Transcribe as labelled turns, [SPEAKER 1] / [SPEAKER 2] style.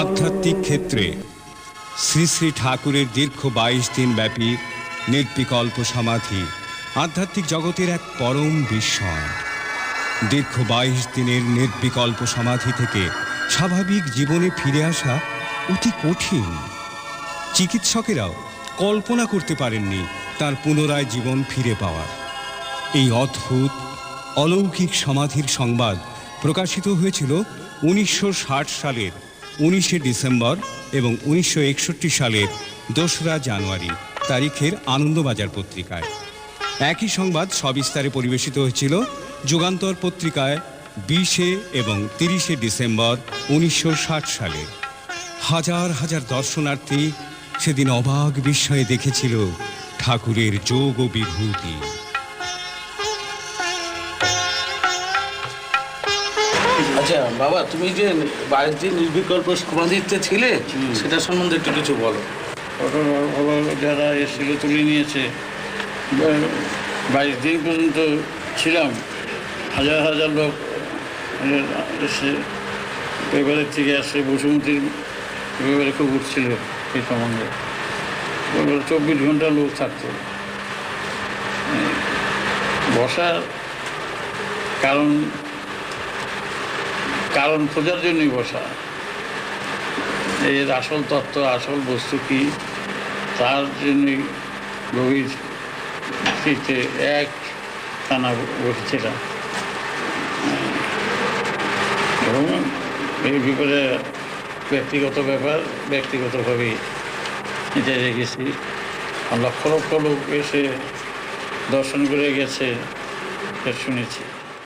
[SPEAKER 1] আধ্যাত্মিক ক্ষেত্রে শ্রী শ্রী ঠাকুরের দীর্ঘ বাইশ দিন ব্যাপী নির্বিকল্প সমাধি আধ্যাত্মিক জগতের এক পরম বিস্ময় দীর্ঘ বাইশ দিনের নির্বিকল্প সমাধি থেকে স্বাভাবিক জীবনে ফিরে আসা অতি কঠিন। চিকিৎসকেরাও কল্পনা করতে পারেননি তার পুনরায় জীবন ফিরে পাওয়ার। এই অদ্ভুত অলৌকিক সমাধির সংবাদ প্রকাশিত হয়েছিল উনিশশো ষাট সালের উনিশে ডিসেম্বর এবং উনিশশো একষট্টি সালের দোসরা জানুয়ারি তারিখের আনন্দবাজার পত্রিকায়। একই সংবাদ সবিস্তারে পরিবেশিত হয়েছিল যুগান্তর পত্রিকায় বিশে এবং তিরিশে ডিসেম্বর উনিশশো ষাট সালে। হাজার হাজার দর্শনার্থী সেদিন অবাক বিস্ময়ে দেখেছিল ঠাকুরের যোগ ও বিভূতি।
[SPEAKER 2] আচ্ছা বাবা তুমি যে বাইশ দিন নির্বিকল্প সমাধিতে ছিলে সেটা সম্বন্ধে একটু কিছু বলো।
[SPEAKER 3] ফটো যারা এসেছিল তুলে নিয়েছে বাইশ দিন পর্যন্ত ছিলাম হাজার হাজার লোক এসে পেপারের থেকে আসে বসুমতির পেপারে খুব উঠছিল এই সম্বন্ধে। চব্বিশ ঘণ্টা লোক থাকতো। বসার কারণ কারণ খোঁজার জন্যই বসা। এর আসল তত্ত্ব, আসল বস্তু কি, তার জন্যই গভীর শীতে এক টানা বসেছিলাম। এবং এই ব্যাপারে ব্যক্তিগত ব্যাপার ব্যক্তিগতভাবেই এটা রেখেছি লক্ষ লক্ষ লোক এসে দর্শন করে গেছে শুনেছি।